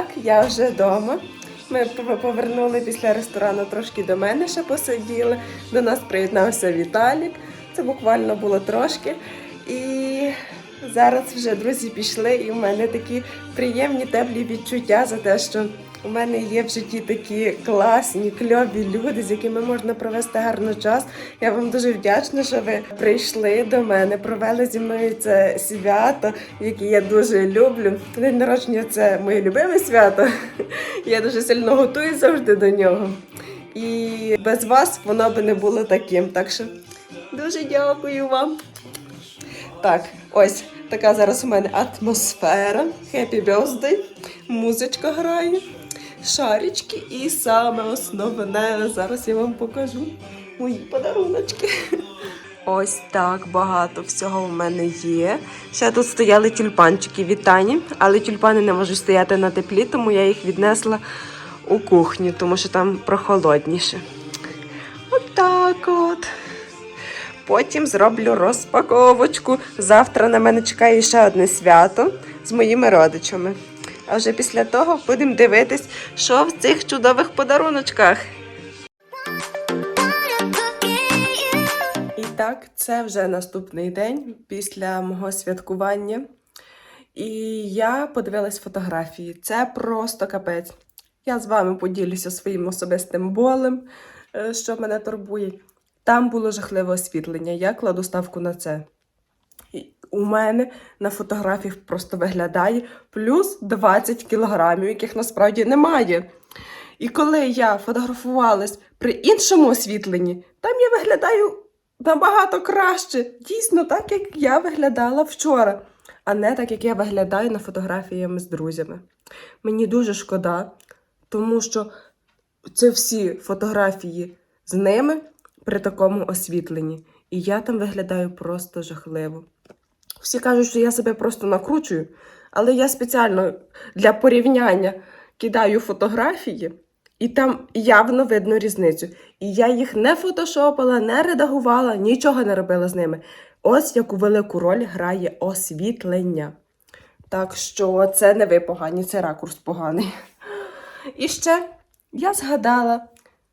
так, я вже вдома. Ми повернули після ресторану трошки до мене ще посиділи. До нас приєднався Віталік. Це буквально було трошки. І зараз вже друзі пішли, і в мене такі приємні теплі відчуття за те, що у мене є в житті такі класні, кльові люди, з якими можна провести гарний час. Я вам дуже вдячна, що ви прийшли до мене, провели зі мною це свято, яке я дуже люблю. День народження це моє любиме свято. Я дуже сильно готую завжди до нього. І без вас воно би не було таким. Так що дуже дякую вам. Так, ось така зараз у мене атмосфера. Happy birthday. Музичка грає, шарічки і саме основне. Зараз я вам покажу мої подаруночки. Ось так багато всього в мене є. Ще тут стояли тюльпанчики від Тані, але тюльпани не можуть стояти на теплі, тому я їх віднесла у кухню, тому що там прохолодніше. Отак от. Потім зроблю розпаковочку. Завтра на мене чекає ще одне свято з моїми родичами. А вже після того будемо дивитись, що в цих чудових подаруночках. І так, це вже наступний день після мого святкування. І я подивилась фотографії. Це просто капець. Я з вами поділюся своїм особистим болем, е, що мене турбує. Там було жахливе освітлення. Я кладу ставку на це. У мене на фотографіях просто виглядає плюс 20 кілограмів, яких насправді немає. І коли я фотографувалась при іншому освітленні, там я виглядаю набагато краще. Дійсно, так, як я виглядала вчора, а не так, як я виглядаю на фотографіями з друзями. Мені дуже шкода, тому що це всі фотографії з ними при такому освітленні. І я там виглядаю просто жахливо. Всі кажуть, що я себе просто накручую, але я спеціально для порівняння кидаю фотографії, і там явно видно різницю. І я їх не фотошопила, не редагувала, нічого не робила з ними. Ось яку велику роль грає освітлення. Так що це не ви погані, це ракурс поганий. І ще я згадала,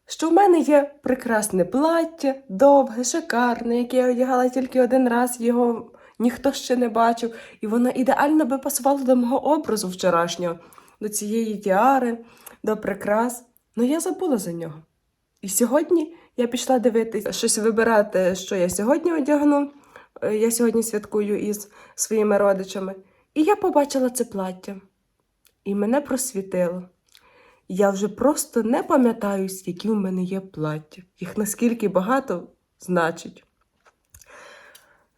що в мене є прекрасне плаття, довге, шикарне, яке я одягала тільки один раз, його ніхто ще не бачив, і воно ідеально би пасувало до мого образу вчорашнього, до цієї тіари, до прикрас. Ну я забула за нього. І сьогодні я пішла дивитися, щось вибирати, що я сьогодні одягну. Е, Я сьогодні святкую із своїми родичами. І я побачила це плаття. І мене просвітило. Я вже просто не пам'ятаю, які в мене є плаття. Їх наскільки багато значить.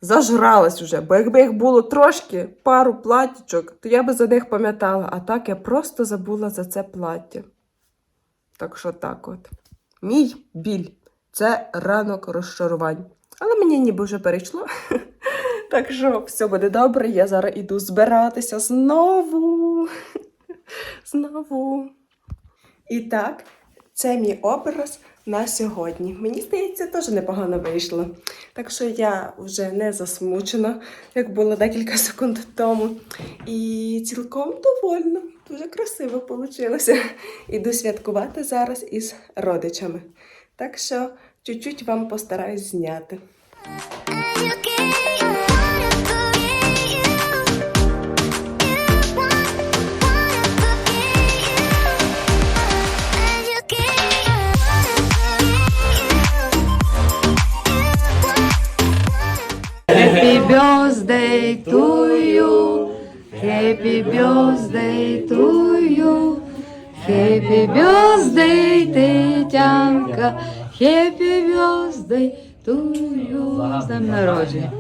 Зажралась уже, бо якби їх було трошки, пару платтячок, то я би за них пам'ятала, а так я просто забула за це плаття. Так що так от. Мій біль це ранок розчарувань. Але мені ніби вже перейшло. Так що все буде добре. Я зараз іду збиратися знову. Знову. І так, це мій образ на сьогодні. Мені здається, теж непогано вийшло. Так що я вже не засмучена, як було декілька секунд тому. І цілком довольна. Дуже красиво вийшло. Іду святкувати зараз із родичами. Так що чуть-чуть вам постараюсь зняти. To you. Happy birthday to you. Happy birthday, Тетянка. Happy birthday to you. З днем народження.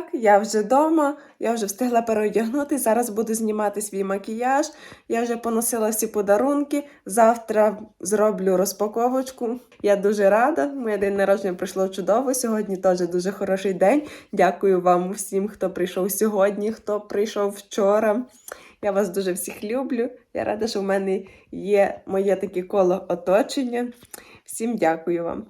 Так, я вже вдома, я вже встигла переодягнути. Зараз буду знімати свій макіяж. Я вже поносила всі подарунки. Завтра зроблю розпаковочку. Я дуже рада. Моє день народження пройшло чудово. Сьогодні теж дуже хороший день. Дякую вам всім, хто прийшов сьогодні, хто прийшов вчора. Я вас дуже всіх люблю. Я рада, що в мене є моє таке коло оточення. Всім дякую вам.